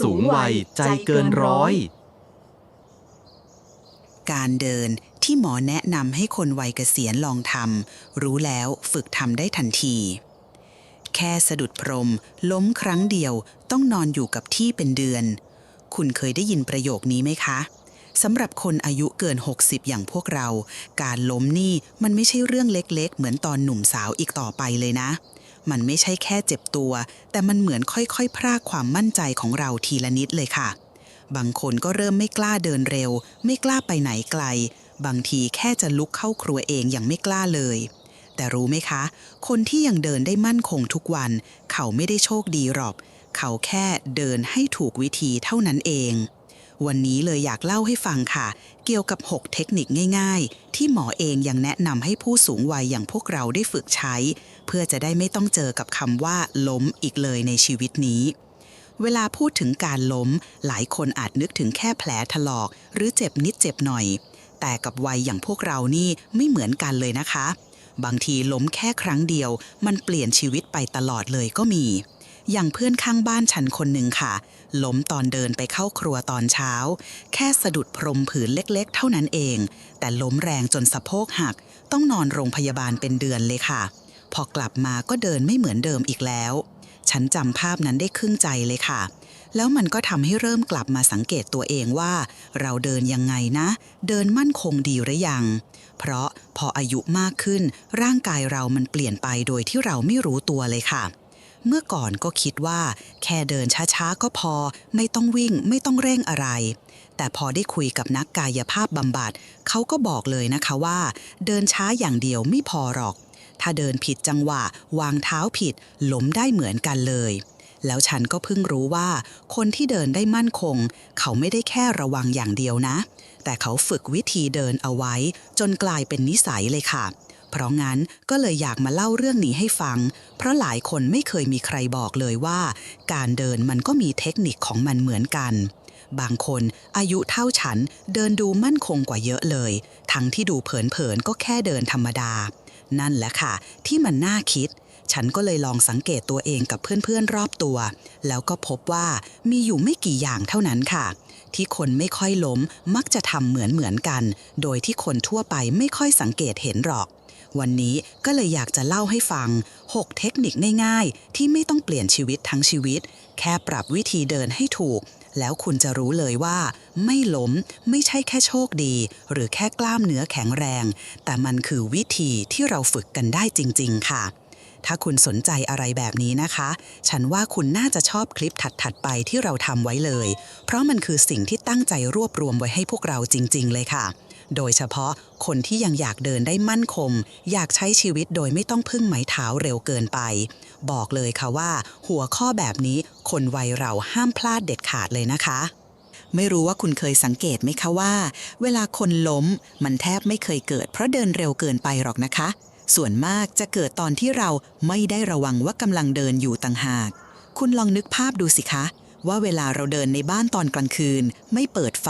สูงวัยใจเกินร้อย การเดินที่หมอแนะนำให้คนวัยเกษียณลองทำรู้แล้วฝึกทำได้ทันที แค่สะดุดพรม ล้มครั้งเดียวต้องนอนอยู่กับที่เป็นเดือน คุณเคยได้ยินประโยคนี้ไหมคะสำหรับคนอายุเกิน 60 อย่างพวกเรา การล้มนี่มันไม่ใช่เรื่องเล็กๆ เหมือนตอนหนุ่มสาวอีกต่อไปเลยนะ มันไม่ใช่แค่เจ็บตัว แต่มันเหมือนค่อยๆ พรากความมั่นใจของเราทีละนิดเลยค่ะ บางคนก็เริ่มไม่กล้าเดินเร็ว ไม่กล้าไปไหนไกล บางทีแค่จะลุกเข้าครัวเองยังไม่กล้าเลย แต่รู้ไหมคะ คนที่ยังเดินได้มั่นคงทุกวัน เขาไม่ได้โชคดีหรอก เขาแค่เดินให้ถูกวิธีเท่านั้นเองวันนี้เลยอยากเล่าให้ฟังค่ะ เกี่ยวกับ 6 เทคนิคง่าย ๆ ที่หมอเองยังแนะนำให้ผู้สูงวัยอย่างพวกเราได้ฝึกใช้ เพื่อจะได้ไม่ต้องเจอกับคำว่าล้มอีกเลยในชีวิตนี้ เวลาพูดถึงการล้ม หลายคนอาจนึกถึงแค่แผลถลอก หรือเจ็บนิดเจ็บหน่อย แต่กับวัยอย่างพวกเรานี่ไม่เหมือนกันเลยนะคะ บางทีล้มแค่ครั้งเดียว มันเปลี่ยนชีวิตไปตลอดเลยก็มี อย่างเพื่อนข้างบ้านฉันคนหนึ่งค่ะ ล้มตอนเดินไปเข้าครัวตอนเช้า แค่สะดุดพรมผืนเล็กๆ เท่านั้นเอง แต่ล้มแรงจนสะโพกหัก ต้องนอนโรงพยาบาลเป็นเดือนเลยค่ะ พอกลับมาก็เดินไม่เหมือนเดิมอีกแล้ว ฉันจำภาพนั้นได้ครึ่งใจเลยค่ะ แล้วมันก็ทำให้เริ่มกลับมาสังเกตตัวเองว่า เราเดินยังไงนะ เดินมั่นคงดีหรือยัง เพราะพออายุมากขึ้น ร่างกายเรามันเปลี่ยนไปโดยที่เราไม่รู้ตัวเลยค่ะเมื่อก่อนก็คิดว่า แค่เดินช้าๆก็พอ ไม่ต้องวิ่งไม่ต้องเร่งอะไร แต่พอได้คุยกับนักกายภาพบำบัดเขาก็บอกเลยนะคะว่า เดินช้าอย่างเดียวไม่พอหรอก ถ้าเดินผิดจังหวะ วางเท้าผิดล้มได้เหมือนกันเลย แล้วฉันก็เพิ่งรู้ว่า คนที่เดินได้มั่นคง เขาไม่ได้แค่ระวังอย่างเดียวนะ แต่เขาฝึกวิธีเดินเอาไว้ จนกลายเป็นนิสัยเลยค่ะ เพราะงั้นก็เลยอยากมาเล่าเรื่องนี้ให้ฟัง เพราะหลายคนไม่เคยมีใครบอกเลยว่า การเดินมันก็มีเทคนิคของมันเหมือนกันบางคนอายุเท่าฉันเดินดูมั่นคงกว่าเยอะเลย ทั้งที่ดูเผินๆก็แค่เดินธรรมดา นั่นแหละค่ะ ที่มันน่าคิด ฉันก็เลยลองสังเกตตัวเองกับเพื่อนๆรอบตัว แล้วก็พบว่ามีอยู่ไม่กี่อย่างเท่านั้นค่ะ ที่คนไม่ค่อยล้มมักจะทำเหมือนเหมือนๆกัน โดยที่คนทั่วไปไม่ค่อยสังเกตเห็นหรอก วันนี้ก็เลยอยากจะเล่าให้ฟัง 6 เทคนิคง่าย ๆ ที่ไม่ต้องเปลี่ยนชีวิตทั้งชีวิต แค่ปรับวิธีเดินให้ถูก แล้วคุณจะรู้เลยว่า ไม่ล้มไม่ใช่แค่โชคดี หรือแค่กล้ามเนื้อแข็งแรง แต่มันคือวิธีที่เราฝึกกันได้จริง ๆ ค่ะ ถ้าคุณสนใจอะไรแบบนี้นะคะ ฉันว่าคุณน่าจะชอบคลิปถัด ๆ ไปที่เราทำไว้เลย เพราะมันคือสิ่งที่ตั้งใจรวบรวมไว้ให้พวกเราจริง ๆ เลยค่ะ โดยเฉพาะคนที่ยังอยากเดินได้มั่นคง อยากใช้ชีวิตโดยไม่ต้องพึ่งไม้เท้าเร็วเกินไป บอกเลยค่ะว่า หัวข้อแบบนี้คนวัยเราห้ามพลาดเด็ดขาดเลยนะคะ ไม่รู้ว่าคุณเคยสังเกตไหมคะว่า เวลาคนล้มมันแทบไม่เคยเกิด เพราะเดินเร็วเกินไปหรอกนะคะ ส่วนมากจะเกิดตอนที่เราไม่ได้ระวังว่ากำลังเดินอยู่ต่างหาก คุณลองนึกภาพดูสิคะ ว่าเวลาเราเดินในบ้านตอนกลางคืน ไม่เปิดไฟ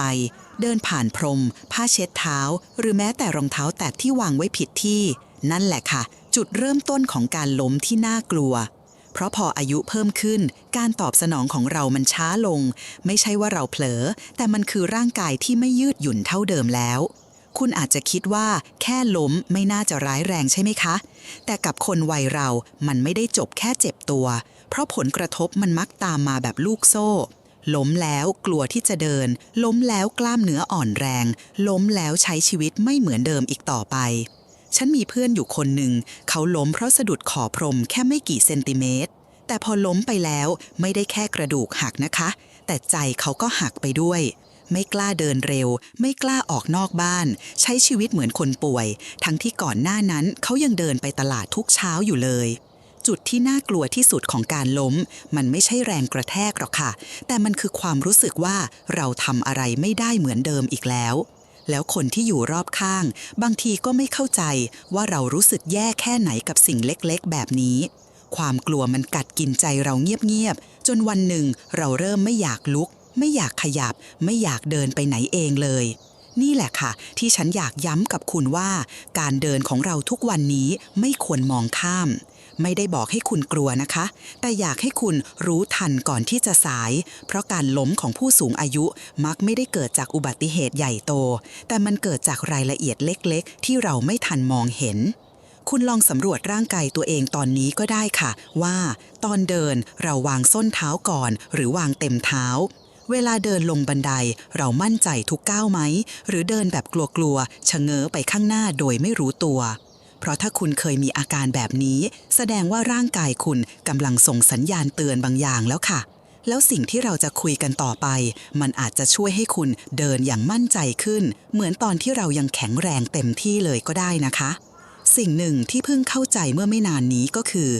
เดินผ่านพรม ผ้าเช็ดเท้า หรือแม้แต่รองเท้าแตะที่วางไว้ผิดที่ นั่นแหละค่ะ จุดเริ่มต้นของการล้มที่น่ากลัว เพราะพออายุเพิ่มขึ้น การตอบสนองของเรามันช้าลง ไม่ใช่ว่าเราเผลอ แต่มันคือร่างกายที่ไม่ยืดหยุ่นเท่าเดิมแล้วคุณอาจจะคิดว่าแค่ล้มไม่น่าจะร้ายแรงใช่ไหมคะ แต่กับคนวัยเรา มันไม่ได้จบแค่เจ็บตัว เพราะผลกระทบมันมักตามมาแบบลูกโซ่ ล้มแล้วกลัวที่จะเดิน ล้มแล้วกล้ามเนื้ออ่อนแรง ล้มแล้วใช้ชีวิตไม่เหมือนเดิมอีกต่อไป ฉันมีเพื่อนอยู่คนหนึ่ง เขาล้มเพราะสะดุดขอบพรมแค่ไม่กี่เซนติเมตร แต่พอล้มไปแล้วไม่ได้แค่กระดูกหักนะคะ แต่ใจเขาก็หักไปด้วยไม่กล้าเดินเร็ว ไม่กล้าออกนอกบ้าน ใช้ชีวิตเหมือนคนป่วย ทั้งที่ก่อนหน้านั้นเขายังเดินไปตลาดทุกเช้าอยู่เลย จุดที่น่ากลัวที่สุดของการล้ม มันไม่ใช่แรงกระแทกหรอกค่ะ แต่มันคือความรู้สึกว่าเราทำอะไรไม่ได้เหมือนเดิมอีกแล้ว แล้วคนที่อยู่รอบข้าง บางทีก็ไม่เข้าใจว่าเรารู้สึกแย่แค่ไหนกับสิ่งเล็กๆ แบบนี้ ความกลัวมันกัดกินใจเราเงียบๆจนวันหนึ่งเราเริ่มไม่อยากลุก ไม่อยากขยับ ไม่อยากเดินไปไหนเองเลยนี่แหละค่ะ ที่ฉันอยากย้ำกับคุณว่า การเดินของเราทุกวันนี้ไม่ควรมองข้าม ไม่ได้บอกให้คุณกลัวนะคะ แต่อยากให้คุณรู้ทันก่อนที่จะสาย เพราะการล้มของผู้สูงอายุมักไม่ได้เกิดจากอุบัติเหตุใหญ่โต แต่มันเกิดจากรายละเอียดเล็กๆ ที่เราไม่ทันมองเห็น คุณลองสำรวจร่างกายตัวเองตอนนี้ก็ได้ค่ะ ว่า ตอนเดินเราวางส้นเท้าก่อน หรือวางเต็มเท้าเวลาเดินลงบันไดเรามั่นใจทุกก้าวไหม หรือเดินแบบกลัวๆชะเง้อไปข้างหน้าโดยไม่รู้ตัว เพราะถ้าคุณเคยมีอาการแบบนี้ แสดงว่าร่างกายคุณกำลังส่งสัญญาณเตือนบางอย่างแล้วค่ะ แล้วสิ่งที่เราจะคุยกันต่อไป มันอาจจะช่วยให้คุณเดินอย่างมั่นใจขึ้น เหมือนตอนที่เรายังแข็งแรงเต็มที่เลยก็ได้นะคะ สิ่งหนึ่งที่เพิ่งเข้าใจเมื่อไม่นานนี้ก็คือ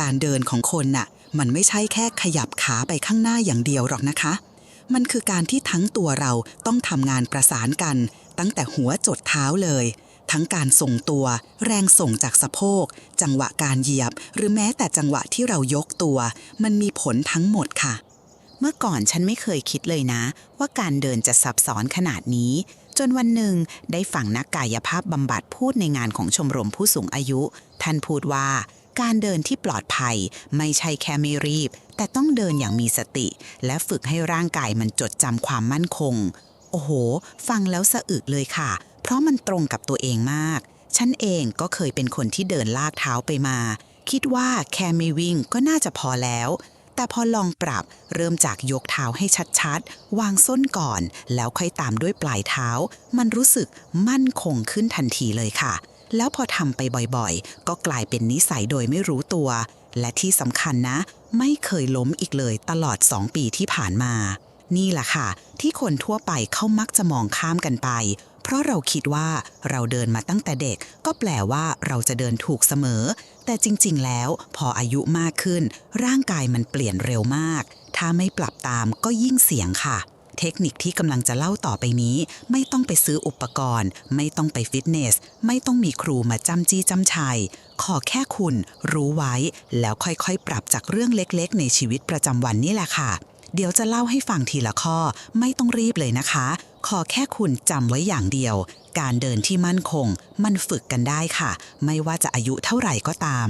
การเดินของคนน่ะ มันไม่ใช่แค่ขยับขาไปข้างหน้าอย่างเดียวหรอกนะคะมันคือการที่ทั้งตัวเราต้องทำงานประสานกัน ตั้งแต่หัวจดเท้าเลย ทั้งการส่งตัว แรงส่งจากสะโพก จังหวะการเหยียบ หรือแม้แต่จังหวะที่เรายกตัว มันมีผลทั้งหมดค่ะ เมื่อก่อนฉันไม่เคยคิดเลยนะ ว่าการเดินจะซับซ้อนขนาดนี้ จนวันหนึ่งได้ฟังนักกายภาพบำบัดพูดในงานของชมรมผู้สูงอายุ ท่านพูดว่าการเดินที่ปลอดภัย ไม่ใช่แค่ไม่รีบ แต่ต้องเดินอย่างมีสติ และฝึกให้ร่างกายมันจดจำความมั่นคง โอ้โห ฟังแล้วสะอึกเลยค่ะ เพราะมันตรงกับตัวเองมาก ฉันเองก็เคยเป็นคนที่เดินลากเท้าไปมา คิดว่าแค่ไม่วิ่งก็น่าจะพอแล้ว แต่พอลองปรับเริ่มจากยกเท้าให้ชัดๆ วางส้นก่อน แล้วค่อยตามด้วยปลายเท้า มันรู้สึกมั่นคงขึ้นทันทีเลยค่ะ แล้วพอทำไปบ่อยๆ ก็กลายเป็นนิสัยโดยไม่รู้ตัว และที่สำคัญนะ ไม่เคยล้มอีกเลยตลอด 2 ปีที่ผ่านมานี่แหละค่ะ ที่คนทั่วไปเขามักจะมองข้ามกันไป เพราะเราคิดว่าเราเดินมาตั้งแต่เด็ก ก็แปลว่าเราจะเดินถูกเสมอ แต่จริง ๆ แล้วพออายุมากขึ้น ร่างกายมันเปลี่ยนเร็วมาก ถ้าไม่ปรับตามก็ยิ่งเสี่ยงค่ะ เทคนิคที่กำลังจะเล่าต่อไปนี้ ไม่ต้องไปซื้ออุปกรณ์ ไม่ต้องไปฟิตเนส ไม่ต้องมีครูมาจำจี้จำชัย ขอแค่คุณรู้ไว้ แล้วค่อยๆ ปรับจากเรื่องเล็กๆ ในชีวิตประจำวันนี่แหละค่ะเดี๋ยวจะเล่าให้ฟังทีละข้อ ไม่ต้องรีบเลยนะคะ ขอแค่คุณจำไว้อย่างเดียว การเดินที่มั่นคง มันฝึกกันได้ค่ะ ไม่ว่าจะอายุเท่าไหร่ก็ตาม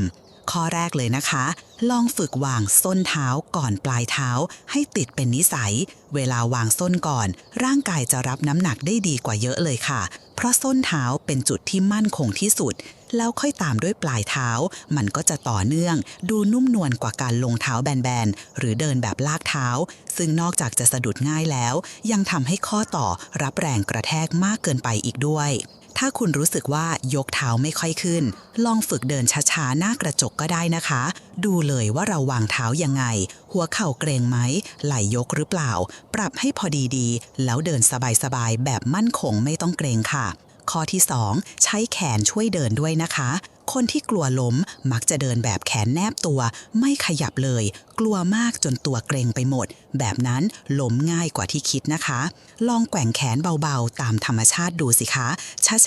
ข้อแรกเลยนะคะ ลองฝึกวางส้นเท้าก่อนปลายเท้า ให้ติดเป็นนิสัย เวลาวางส้นก่อน ร่างกายจะรับน้ำหนักได้ดีกว่าเยอะเลยค่ะ เพราะส้นเท้าเป็นจุดที่มั่นคงที่สุด แล้วค่อยตามด้วยปลายเท้า มันก็จะต่อเนื่อง ดูนุ่มนวลกว่าการลงเท้าแบนๆ หรือเดินแบบลากเท้า ซึ่งนอกจากจะสะดุดง่ายแล้ว ยังทำให้ข้อต่อรับแรงกระแทกมากเกินไปอีกด้วย ถ้าคุณรู้สึกว่ายกเท้าไม่ค่อยขึ้น ลองฝึกเดินช้าๆ หน้ากระจกก็ได้นะคะ ดูเลยว่าเราวางเท้ายังไง หัวเข่าเกรงไหม ไหล่ยกหรือเปล่า ปรับให้พอดีๆ แล้วเดินสบายๆ แบบมั่นคงไม่ต้องเกรงค่ะ ข้อที่ 2 ใช้แขนช่วยเดินด้วยนะคะ คนที่กลัวล้มมักจะเดินแบบแขนแนบตัว ไม่ขยับเลย กลัวมากจนตัวเกรงไปหมด แบบนั้นล้มง่ายกว่าที่คิดนะคะ ลองแกว่งแขนเบาๆ ตามธรรมชาติดูสิคะ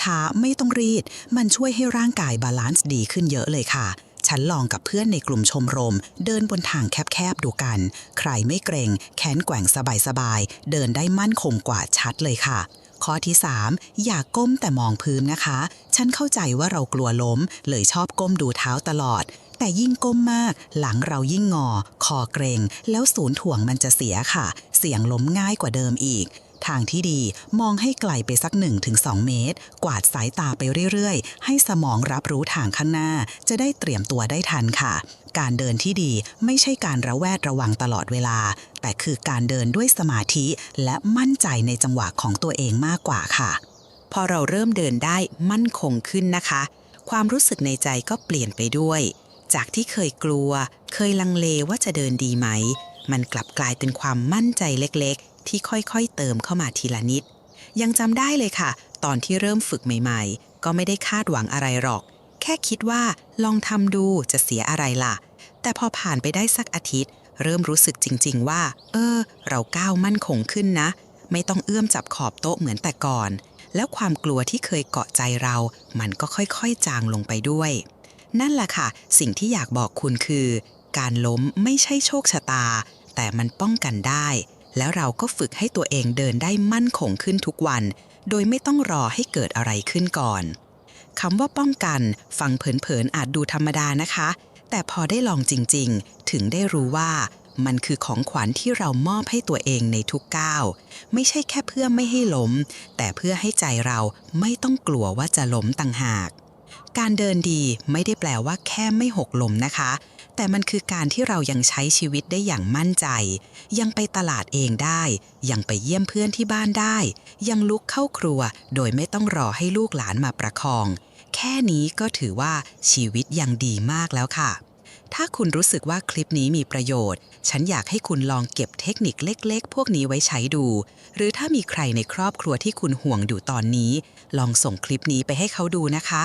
ช้าๆ ไม่ต้องรีด มันช่วยให้ร่างกายบาลานซ์ดีขึ้นเยอะเลยค่ะฉันลองกับเพื่อนในกลุ่มชมรม เดินบนทางแคบๆดูกัน ใครไม่เกรง แขนแกว่งสบายๆ เดินได้มั่นคงกว่าชัดเลยค่ะ ข้อที่ 3 อย่ากก้มแต่มองพื้นนะคะ ฉันเข้าใจว่าเรากลัวล้ม เลยชอบก้มดูเท้าตลอด แต่ยิ่งก้มมาก หลังเรายิ่งงอ คอเกรง แล้วศูนย์ถ่วงมันจะเสียค่ะ เสี่ยงล้มง่ายกว่าเดิมอีกทางที่ดีมองให้ไกลไปสัก 1-2 เมตร กวาดสายตาไปเรื่อย ๆ ให้สมองรับรู้ทางข้างหน้า จะได้เตรียมตัวได้ทันค่ะ การเดินที่ดีไม่ใช่การระแวดระวังตลอดเวลา แต่คือการเดินด้วยสมาธิและมั่นใจในจังหวะของตัวเองมากกว่าค่ะ พอเราเริ่มเดินได้มั่นคงขึ้นนะคะ ความรู้สึกในใจก็เปลี่ยนไปด้วย จากที่เคยกลัว เคยลังเลว่าจะเดินดีไหม มันกลับกลายเป็นความมั่นใจเล็กๆ ที่ค่อยๆ เติมเข้ามาทีละนิด ยังจำได้เลยค่ะ ตอนที่เริ่มฝึกใหม่ ๆ ก็ไม่ได้คาดหวังอะไรหรอกแค่คิดว่าลองทำดูจะเสียอะไรล่ะ แต่พอผ่านไปได้สักอาทิตย์ เริ่มรู้สึกจริง ๆ ว่า เออ เราก้าวมั่นคงขึ้นนะ ไม่ต้องเอื้อมจับขอบโต๊ะเหมือนแต่ก่อน แล้วความกลัวที่เคยเกาะใจเรา มันก็ค่อยๆ จางลงไปด้วย นั่นแหละค่ะ สิ่งที่อยากบอกคุณคือ การล้มไม่ใช่โชคชะตา แต่มันป้องกันได้ แล้วเราก็ฝึกให้ตัวเองเดินได้มั่นคงขึ้นทุกวัน โดยไม่ต้องรอให้เกิดอะไรขึ้นก่อนคำว่าป้องกัน ฟังเผินๆอาจดูธรรมดานะคะ แต่พอได้ลองจริงๆ ถึงได้รู้ว่ามันคือของขวัญที่เรามอบให้ตัวเองในทุกก้าว ไม่ใช่แค่เพื่อไม่ให้ล้ม แต่เพื่อให้ใจเราไม่ต้องกลัวว่าจะล้มต่างหาก การเดินดีไม่ได้แปลว่าแค่ไม่หกล้มนะคะ แต่มันคือการที่เรายังใช้ชีวิตได้อย่างมั่นใจ ยังไปตลาดเองได้ ยังไปเยี่ยมเพื่อนที่บ้านได้ ยังลุกเข้าครัว โดยไม่ต้องรอให้ลูกหลานมาประคอง แค่นี้ก็ถือว่าชีวิตยังดีมากแล้วค่ะ ถ้าคุณรู้สึกว่าคลิปนี้มีประโยชน์ ฉันอยากให้คุณลองเก็บเทคนิคเล็ก ๆ พวกนี้ไว้ใช้ดู หรือถ้ามีใครในครอบครัวที่คุณห่วงอยู่ตอนนี้ ลองส่งคลิปนี้ไปให้เขาดูนะคะ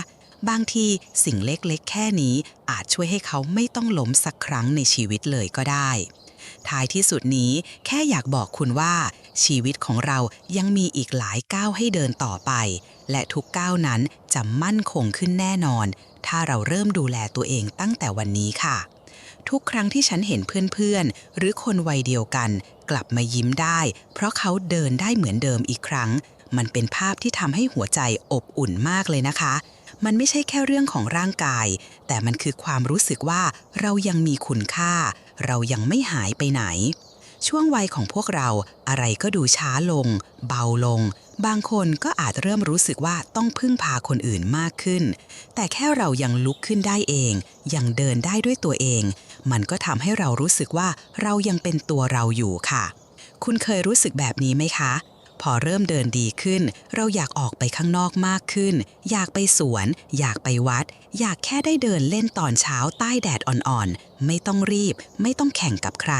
บางทีสิ่งเล็กๆ แค่นี้อาจช่วยให้เขาไม่ต้องล้มสักครั้งในชีวิตเลยก็ได้ท้ายที่สุดนี้แค่อยากบอกคุณว่า ชีวิตของเรายังมีอีกหลายก้าวให้เดินต่อไป และทุกก้าวนั้นจะมั่นคงขึ้นแน่นอน ถ้าเราเริ่มดูแลตัวเองตั้งแต่วันนี้ค่ะ ทุกครั้งที่ฉันเห็นเพื่อนๆ หรือคนวัยเดียวกัน กลับมายิ้มได้ เพราะเขาเดินได้เหมือนเดิมอีกครั้ง มันเป็นภาพที่ทำให้หัวใจอบอุ่นมากเลยนะคะ มันไม่ใช่แค่เรื่องของร่างกาย แต่มันคือความรู้สึกว่าเรายังมีคุณค่า เรายังไม่หายไปไหน ช่วงวัยของพวกเราอะไรก็ดูช้าลง เบาลง บางคนก็อาจเริ่มรู้สึกว่าต้องพึ่งพาคนอื่นมากขึ้น แต่แค่เรายังลุกขึ้นได้เอง ยังเดินได้ด้วยตัวเอง มันก็ทำให้เรารู้สึกว่าเรายังเป็นตัวเราอยู่ค่ะ คุณเคยรู้สึกแบบนี้ไหมคะ พอเริ่มเดินดีขึ้น เราอยากออกไปข้างนอกมากขึ้น อยากไปสวน อยากไปวัด อยากแค่ได้เดินเล่นตอนเช้าใต้แดดอ่อนๆ ไม่ต้องรีบ ไม่ต้องแข่งกับใคร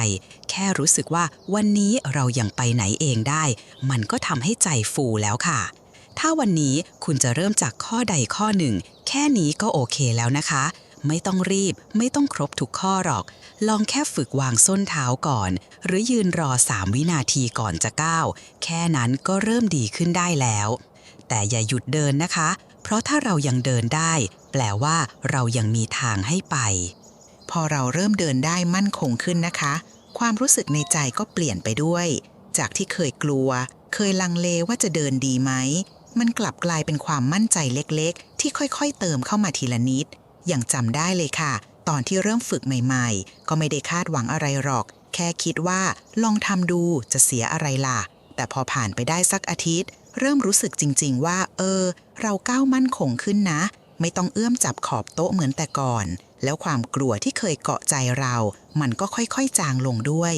แค่รู้สึกว่าวันนี้เรายังไปไหนเองได้ มันก็ทำให้ใจฟูแล้วค่ะ ถ้าวันนี้คุณจะเริ่มจากข้อใดข้อหนึ่ง แค่นี้ก็โอเคแล้วนะคะ ไม่ต้องรีบ ไม่ต้องครบทุกข้อหรอก ลองแค่ฝึกวางส้นเท้าก่อน หรือยืนรอ3วินาทีก่อนจะก้าวแค่นั้นก็เริ่มดีขึ้นได้แล้ว แต่อย่าหยุดเดินนะคะ เพราะถ้าเรายังเดินได้ แปลว่าเรายังมีทางให้ไป พอเราเริ่มเดินได้มั่นคงขึ้นนะคะ ความรู้สึกในใจก็เปลี่ยนไปด้วย จากที่เคยกลัว เคยลังเลว่าจะเดินดีไหมมันกลับกลายเป็นความมั่นใจเล็กๆ ที่ค่อยๆ เติมเข้ามาทีละนิด ย่างจำได้เลยค่ะ ตอนที่เริ่มฝึกใหม่ๆ ก็ไม่ได้คาดหวังอะไรหรอก แค่คิดว่าลองทำดูจะเสียอะไรล่ะ แต่พอผ่านไปได้สักอาทิตย์ เริ่มรู้สึกจริง ๆ ว่า เออ เราก้าวมั่นคงขึ้นนะ ไม่ต้องเอื้อมจับขอบโต๊ะเหมือนแต่ก่อน แล้วความกลัวที่เคยเกาะใจเรา มันก็ค่อยๆจางลงด้วย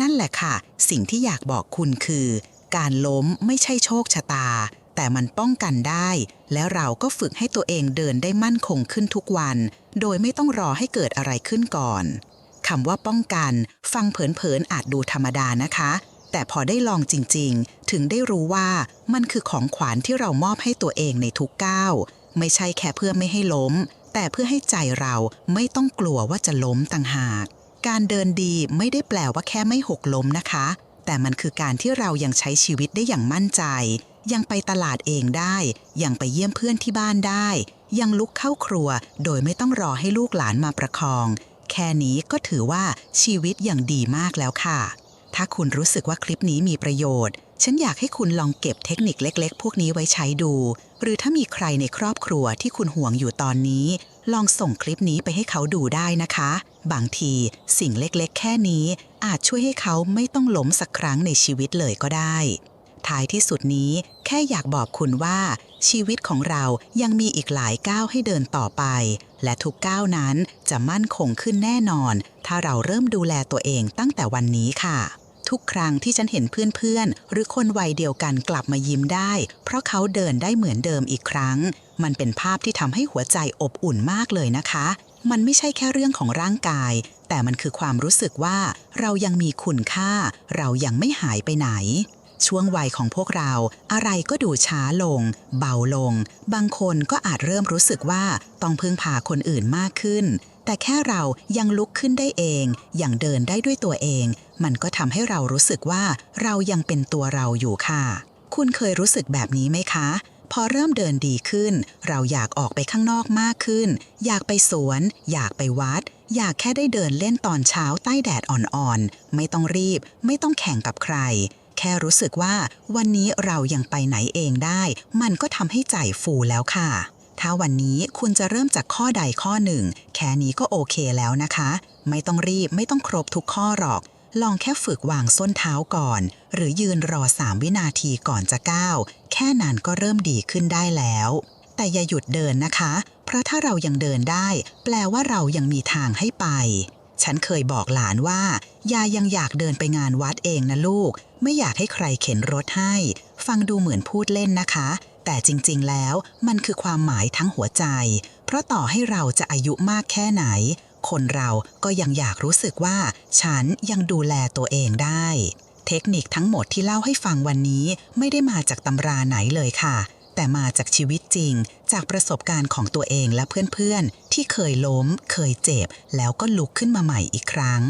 นั่นแหละค่ะ สิ่งที่อยากบอกคุณคือ การล้มไม่ใช่โชคชะตา แต่มันป้องกันได้ และเราก็ฝึกให้ตัวเองเดินได้มั่นคงขึ้นทุกวัน โดยไม่ต้องรอให้เกิดอะไรขึ้นก่อนคำว่าป้องกัน ฟังเผินๆอาจดูธรรมดานะคะ แต่พอได้ลองจริงๆ ถึงได้รู้ว่ามันคือของขวัญที่เรามอบให้ตัวเองในทุกก้าวไม่ใช่แค่เพื่อไม่ให้ล้ม แต่เพื่อให้ใจเราไม่ต้องกลัวว่าจะล้มต่างหาก การเดินดีไม่ได้แปลว่าแค่ไม่หกล้มนะคะ แต่มันคือการที่เรายังใช้ชีวิตได้อย่างมั่นใจ ยังไปตลาดเองได้ ยังไปเยี่ยมเพื่อนที่บ้านได้ ยังลุกเข้าครัว โดยไม่ต้องรอให้ลูกหลานมาประคอง แค่นี้ก็ถือว่าชีวิตอย่างดีมากแล้วค่ะ ถ้าคุณรู้สึกว่าคลิปนี้มีประโยชน์ ฉันอยากให้คุณลองเก็บเทคนิคเล็ก ๆ พวกนี้ไว้ใช้ดู หรือถ้ามีใครในครอบครัวที่คุณห่วงอยู่ตอนนี้ ลองส่งคลิปนี้ไปให้เขาดูได้นะคะ บางทีสิ่งเล็กๆ แค่นี้อาจช่วยให้เขาไม่ต้องล้มสักครั้งในชีวิตเลยก็ได้ ท้ายที่สุดนี้ แค่อยากบอกคุณว่า ชีวิตของเรายังมีอีกหลายก้าวให้เดินต่อไป และทุกก้าวนั้นจะมั่นคงขึ้นแน่นอน ถ้าเราเริ่มดูแลตัวเองตั้งแต่วันนี้ค่ะ ทุกครั้งที่ฉันเห็นเพื่อนๆ หรือคนวัยเดียวกันกลับมายิ้มได้ เพราะเขาเดินได้เหมือนเดิมอีกครั้ง มันเป็นภาพที่ทำให้หัวใจอบอุ่นมากเลยนะคะ มันไม่ใช่แค่เรื่องของร่างกาย แต่มันคือความรู้สึกว่า เรายังมีคุณค่า เรายังไม่หายไปไหน ช่วงวัยของพวกเรา อะไรก็ดูช้าลง เบาลง บางคนก็อาจเริ่มรู้สึกว่าต้องพึ่งพาคนอื่นมากขึ้น แต่แค่เรายังลุกขึ้นได้เอง อย่างเดินได้ด้วยตัวเอง มันก็ทำให้เรารู้สึกว่าเรายังเป็นตัวเราอยู่ค่ะ คุณเคยรู้สึกแบบนี้ไหมคะพอเริ่มเดินดีขึ้น เราอยากออกไปข้างนอกมากขึ้น อยากไปสวน อยากไปวัด อยากแค่ได้เดินเล่นตอนเช้าใต้แดดอ่อนๆ ไม่ต้องรีบ ไม่ต้องแข่งกับใคร แค่รู้สึกว่าวันนี้เรายังไปไหนเองได้ มันก็ทำให้ใจฟูแล้วค่ะ ถ้าวันนี้คุณจะเริ่มจากข้อใดข้อหนึ่ง แค่นี้ก็โอเคแล้วนะคะ ไม่ต้องรีบไม่ต้องครบทุกข้อหรอก ลองแค่ฝึกวางส้นเท้าก่อน หรือยืนรอ3วินาทีก่อนจะก้าว แค่นั้นก็เริ่มดีขึ้นได้แล้วแต่อย่าหยุดเดินนะคะ เพราะถ้าเรายังเดินได้ แปลว่าเรายังมีทางให้ไป ฉันเคยบอกหลานว่า ยายยังอยากเดินไปงานวัดเองนะลูก ไม่อยากให้ใครเข็นรถให้ ฟังดูเหมือนพูดเล่นนะคะ แต่จริงๆแล้วมันคือความหมายทั้งหัวใจ เพราะต่อให้เราจะอายุมากแค่ไหน คนเราก็ยังอยากรู้สึกว่า ฉันยังดูแลตัวเองได้ เทคนิคทั้งหมดที่เล่าให้ฟังวันนี้ไม่ได้มาจากตำราไหนเลยค่ะ แต่มาจากชีวิตจริง จากประสบการณ์ของตัวเองและเพื่อนๆ ที่เคยล้ม เคยเจ็บ แล้วก็ลุกขึ้นมาใหม่อีกครั้ง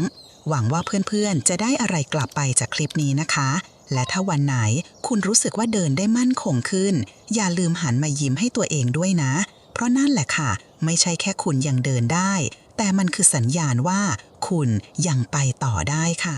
หวังว่าเพื่อนๆ จะได้อะไรกลับไปจากคลิปนี้นะคะ และถ้าวันไหนคุณรู้สึกว่าเดินได้มั่นคงขึ้น อย่าลืมหันมายิ้มให้ตัวเองด้วยนะ เพราะนั่นแหละค่ะ ไม่ใช่แค่คุณยังเดินได้ แต่มันคือสัญญาณว่า คุณยังไปต่อได้ค่ะ